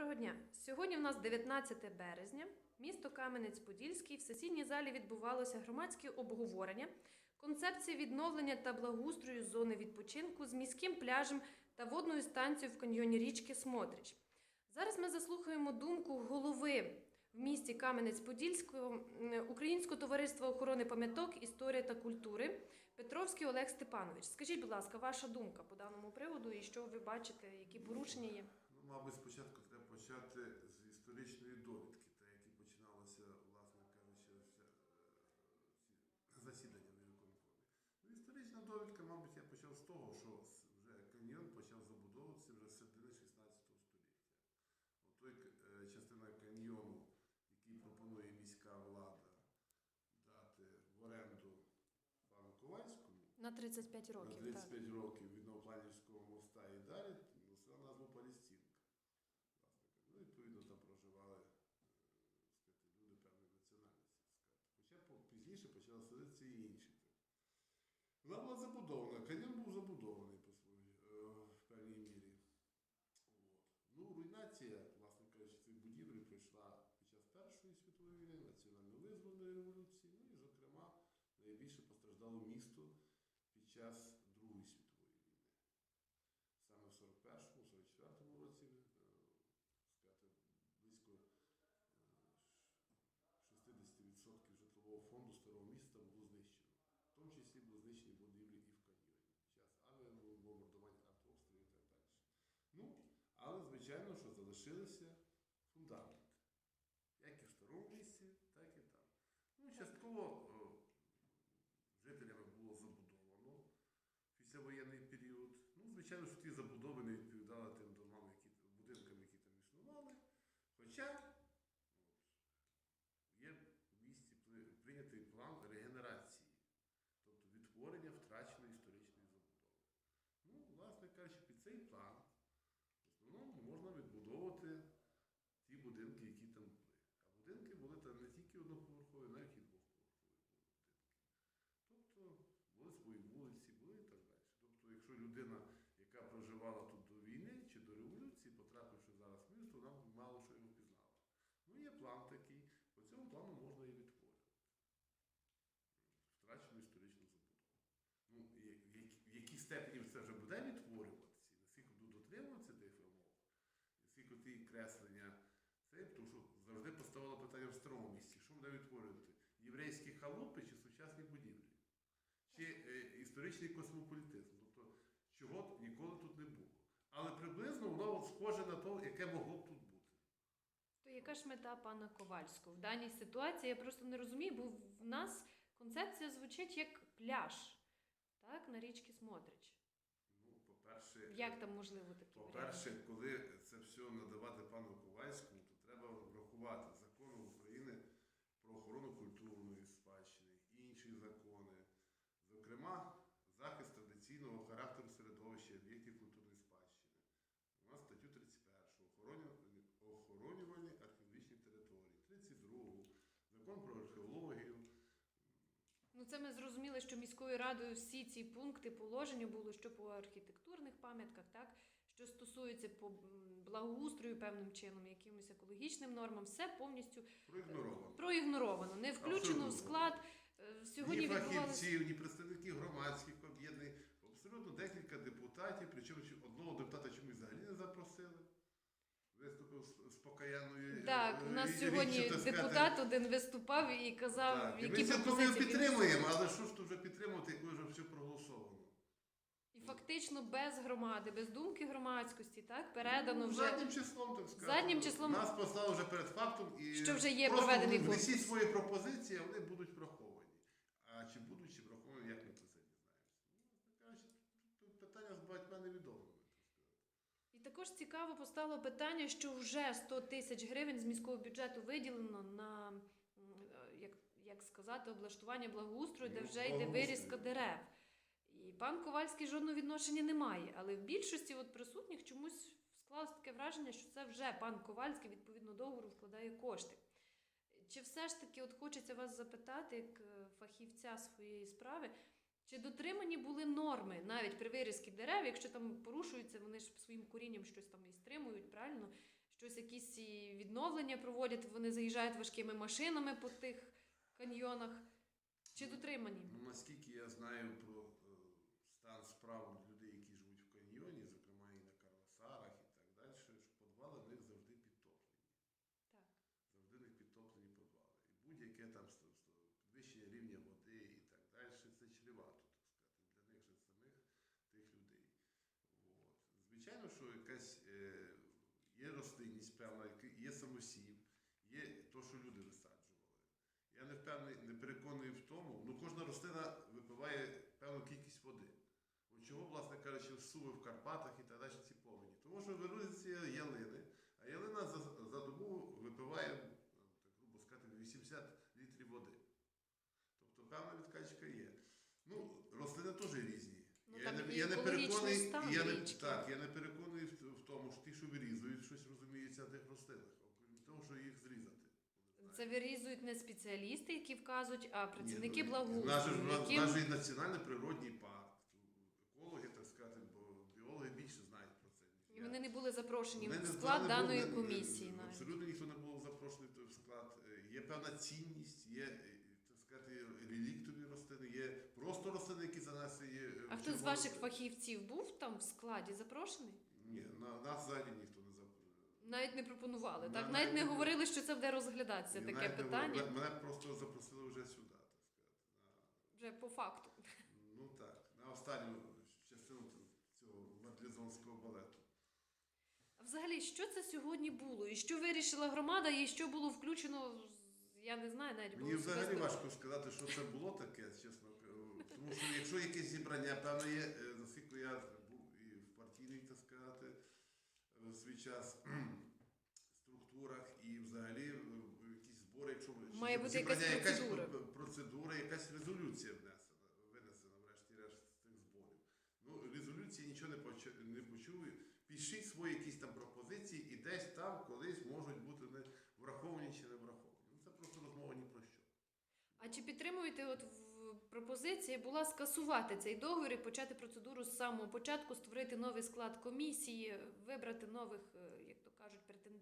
Доброго дня! Сьогодні в нас 19 березня. Місто Кам'янець-Подільський. В сесійній залі відбувалося громадське обговорення концепції відновлення та благоустрою зони відпочинку з міським пляжем та водною станцією в каньйоні річки Смотрич. Зараз ми заслухаємо думку голови в місті Кам'янець-Подільського Українського товариства охорони пам'яток, історії та культури Петровський Олег Степанович. Скажіть, будь ласка, ваша думка по даному приводу і що ви бачите, які порушення є? Ну, мабуть, спочатку почати з історичної довідки, та які починалося, власне кажучи, е, засідання в виконкомі. Ну, історична довідка, мабуть, я почав з того, що вже каньйон почав забудовуватися вже з середини 16 століття. Той е, частина каньйону, який пропонує міська влада дати в оренду пану Ковальському, На 35 на років. 35 років від Новопланівського моста і далі носила назву Палестинка. Власне кажучи. Ну, відповідно, там проживали е, сказати, люди певної національності. Сказати. Хоча по- пізніше почали садитися і інші. Вона була забудована. Каньйон був забудований по своїй, е, в певній мірі. От. Ну, руйнація, власне кажучи, цих будівель прийшла під час Першої світової війни, національно-визвольної революції, ну і, зокрема, найбільше постраждало місто під час Другої світової війни. Саме в 41-му, 44-му році, е, сказати, близько е, 60% житлового фонду старого було знищено. В тому числі були знищені будівлі і в під час авіабомбардувань, артобстрілів і так далі. Ну, але звичайно, що залишилися фундаменти. Як і в старому місці, так і там. Ну, частково е, жителями було забудовано післявоєнний період. Ну, звичайно, що ті забудови не відповідали тим домам, які, будинкам, які там існували. Хоча от, є в місті при- прийнятий план регенерації, тобто відтворення втраченої історичної забудови. Ну, власне кажучи, під цей план в основному можна відбудовувати ті будинки, які там були. А будинки були там не тільки одноповерхові, навіть і двохповерхові були будинки. Тобто були свої вулиці, були і так далі. Тобто, якщо людина, яка проживала тут до війни чи до революції, потрапивши зараз в місто, вона мало що його впізнала. Ну, є план такий, по цьому плану можна і відтворювати. Втрачену історичну забудову. Ну, в якій степені це вже буде відтворюватися, наскільки будуть дотримуватися тих вимог, наскільки креслення, це тому що завжди поставило питання в старому місці, що буде відтворювати? Єврейські халупи чи сучасні будівлі? Чи е, історичний космополітизм, тобто чого ніколи тут не було. Але приблизно воно схоже на те, яке могло б тут бути. То яка ж мета пана Ковальського? В даній ситуації я просто не розумію, бо в нас концепція звучить як пляж, так, на річці Смотрич. По-перше, Як там можливо такі? По-перше, коли це все надавати пану Ковальському, то треба врахувати закони України про охорону культурної спадщини, інші закони, зокрема, захист традиційного характеру середовища об'єктів культурної спадщини. У нас статтю 31 охоронювані, охоронювані археологічні території, 32 закон про. Ну, це ми зрозуміли, що міською радою всі ці пункти положення було що по архітектурних пам'ятках, так що стосується по благоустрою певним чином, якимось екологічним нормам, все повністю Проігноровано. проігноровано, не включено в склад. Е, Сьогодні ні фахівців, ні представників громадських об'єднань. Абсолютно декілька депутатів, причому одного депутата чомусь взагалі не запросили. Виступив з, з покаянною. Так, е, у нас сьогодні депутат один виступав і казав, Так, які ми пропозиції він підтримуємо, але що ж тут вже підтримувати, коли вже все проголосовано? І фактично без громади, без думки громадськості, так передано Ну, вже заднім числом, так сказати. Заднім числом- Нас послали вже перед фактом і Що вже є проведений конкурс. свої пропозиції, а вони будуть враховані. А чи будуть чи враховані, як ми про це дізнаємося? Ну, власне кажучи, тут питання з багатьма невідомими. так сказати. І також цікаво постало питання, що вже 100 тисяч гривень з міського бюджету виділено на е, як, як сказати, облаштування благоустрою, де вже йде вирізка дерев. І пан Ковальський жодного відношення не має. Але в більшості от присутніх чомусь склалось таке враження, що це вже пан Ковальський відповідно договору вкладає кошти. Чи все ж таки от хочеться вас запитати, як е, фахівця своєї справи, чи дотримані були норми навіть при вирізці дерев, якщо там порушуються, вони ж своїм корінням щось там і стримують, правильно? щось якісь відновлення проводять, вони заїжджають важкими машинами по тих каньйонах. Чи дотримані? Ну, наскільки я знаю про е, стан справ людей, які живуть в каньйоні, зокрема і на Карвасарах і так далі, що підвали в них завжди підтоплені. Так. Завжди в них підтоплені підвали. І будь-яке там підвищення рівня води і так далі, це чревато, так сказати, для них же самих тих людей. От. Звичайно, що якась е, є рослинність певна, є самосів, є то, що люди висаджували. Я не впевнений, не переконаний в тому, ну кожна рослина випиває певну кількість води. От чого, власне кажучи, суви в Карпатах і так далі ці повені? Тому що вирощуються ялини, а ялина за, за добу випиває, ну, так грубо сказати, 80 літрів води. Тобто певна відкачка є. Ну, рослини теж різні. Ну, я, не, і я не переконаний, стан я не, річки. так, я не переконаний в, в тому, що ті, що вирізують, щось розуміються на тих рослинах, окрім того, що їх зрізати. Це вирізують не спеціалісти, які вказують, а працівники ну, благоустрою. Наш наш же національний природній парк. Екологи, так сказати, бо біологи більше знають про це. І вони не були запрошені Вони в склад даної комісії. Абсолютно ніхто не був запрошений в склад. Є певна цінність, є, е, так сказати, реліктові рослини, є просто рослини, які занесли. Хтось з ваших фахівців був там в складі запрошений? Ні, на, нас взагалі ніхто не запрошує. Навіть не пропонували. На- Так навіть навіть не не говорили, що це буде розглядатися таке питання. Мене просто запросили вже сюди, так сказати. Вже по факту. Ну так, на останню частину цього марлезонського балету. А взагалі, що це сьогодні було? І що вирішила громада, і що було включено? Я не знаю, навіть Мені було взагалі важко сказати, що це було таке, чесно. Тому що якщо якесь зібрання, певно, є, е, наскільки я був і в партійній, так сказати, в свій час структурах, і взагалі якісь збори, якщо Має бути зібрання, якась процедура. п- процедура, якась резолюція внесена, винесена, врешті-решт, з цих зборів. Ну, резолюції нічого не почу- не почув. Пишіть свої якісь там пропозиції, і десь там колись можуть бути не враховані чи не враховані. Ну, це просто розмова ні про що. А чи підтримуєте от в пропозиції була скасувати цей договір і почати процедуру з самого початку, створити новий склад комісії, вибрати нових, е, як то кажуть?